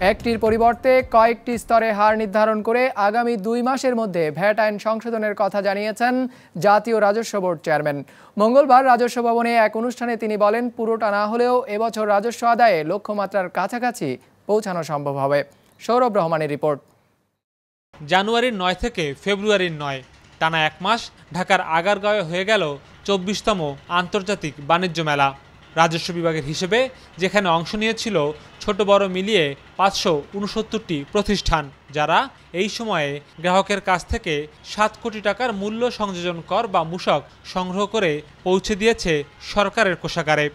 একটির পরিবর্তে কয়েকটি স্তরে হার নির্ধারণ করে আগামী দুই মাসের মধ্যে ভ্যাট আইন সংশোধনের কথা জানিয়েছেন জাতীয় রাজস্ব বোর্ড চেয়ারম্যান। মঙ্গলবার রাজস্ব ভবনে এক অনুষ্ঠানে তিনি বলেন, পুরোটা না হলেও এবছর রাজস্ব আদায়ে লক্ষ্যমাত্রার কাছাকাছি পৌঁছানো সম্ভব হবে। সৌরভ রহমানের রিপোর্ট। জানুয়ারির নয় থেকে ফেব্রুয়ারির নয়, টানা এক মাস ঢাকার আগারগাঁওয়ে হয়ে গেল চব্বিশতম আন্তর্জাতিক বাণিজ্য মেলা। রাজস্ব বিভাগের হিসেবে, যেখানে অংশ নিয়েছিল ছোট বড় মিলিয়ে পাঁচশো উনসত্তরটি প্রতিষ্ঠান, যারা এই সময়ে গ্রাহকের কাছ থেকে সাত কোটি টাকার মূল্য সংযোজন কর বা মূসক সংগ্রহ করে পৌঁছে দিয়েছে সরকারের কোষাগারে।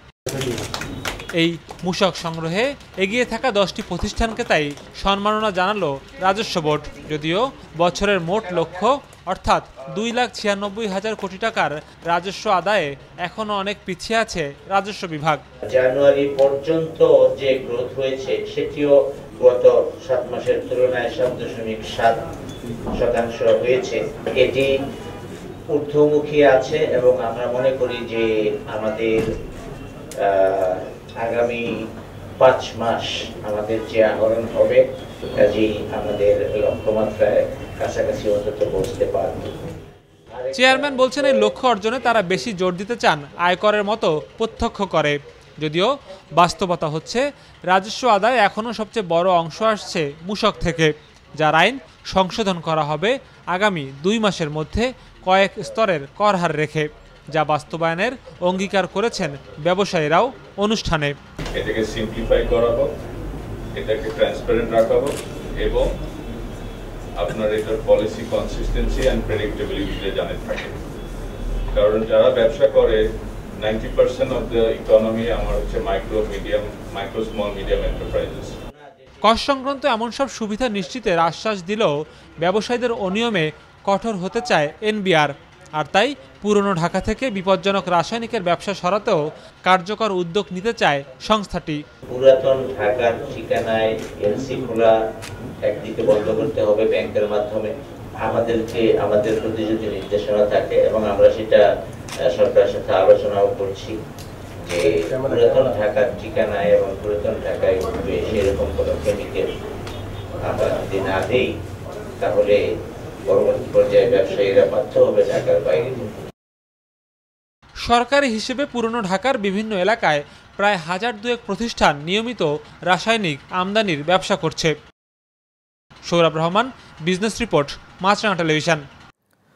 এই মূসক সংগ্রহে এগিয়ে থাকা দশটি প্রতিষ্ঠানকে তাই সম্মাননা জানালো রাজস্ব বোর্ড। যদিও বছরের মোট লক্ষ্য, অর্থাৎ দুই লাখ ছিয়ানব্বই হাজার কোটি টাকার রাজস্ব আদায়ে এখনও অনেক পিছিয়ে আছে রাজস্ব বিভাগ। জানুয়ারি পর্যন্ত যে গ্রোথ হয়েছে, সেটিও গত সাত মাসের তুলনায় সাত দশমিক সাত শতাংশ হয়েছে। এটি ঊর্ধ্বমুখী আছে এবং আমরা মনে করি যে আমাদের আগামী পাঁচ মাস আমাদের যে আহরণ হবে, কাজেই আমাদের লক্ষ্যমাত্রায় কাছাকাছি অন্তত পৌঁছতে পারবে। চেয়ারম্যান বলছেন এই লক্ষ্য অর্জনে তারা বেশি জোর দিতে চান, আয়করের মতো প্রত্যক্ষ করে। যদিও বাস্তবতা হচ্ছে, রাজস্ব আদায় এখনও সবচেয়ে বড় অংশ আসছে মূসক থেকে, যার আইন সংশোধন করা হবে আগামী দুই মাসের মধ্যে কয়েক স্তরের কর হার রেখে। যা বাস্তবায়নের অঙ্গীকার করেছেন ব্যবসায়ীরাও অনুষ্ঠানে। এটাকে সিম্পলিফাই করা হোক এটাকে ট্রান্সপারেন্ট রাখা হোক এবং আপনার এটার পলিসি কনসিস্টেন্সি অ্যান্ড প্রেডিক্টেবিলিটিতে জানে থাকে। কারণ যারা ব্যবসা করে ninety percent of the economy আমার হচ্ছে micro medium micro small medium enterprises কর সংক্রান্ত এমন সব সুবিধা নিশ্চিতের আশ্বাস দিলেও ব্যবসায়ীদের অনিয়মে কঠোর হতে চায় এনবিআর। আর তাই পুরনো ঢাকা থেকে বিপজ্জনক রাসায়নিকের ব্যবসা সরাতেও কার্যকর উদ্যোগ নিতে চায় সংস্থাটি। পুরাতন ঢাকার ঠিকানায় এলসি খোলা একদিকে বন্ধ করতে হবে ব্যাংকের মাধ্যমে। আমাদেরকে, আমাদের প্রতি যদি নির্দেশনা থাকে এবং আমরা সেটা সরকারের সাথে আলোচনাও করছি যে পুরাতন ঢাকার ঠিকানায় এবং পুরাতন ঢাকায় সেরকম কোনো কেমিক্যাল আমরা যদি না দিই, তাহলে সরকারি হিসেবে পুরনো ঢাকার বিভিন্ন এলাকায় প্রায় হাজার দুয়েক প্রতিষ্ঠান নিয়মিত রাসায়নিক আমদানির ব্যবসা করছে। Saurav Rahman business report Maasranga television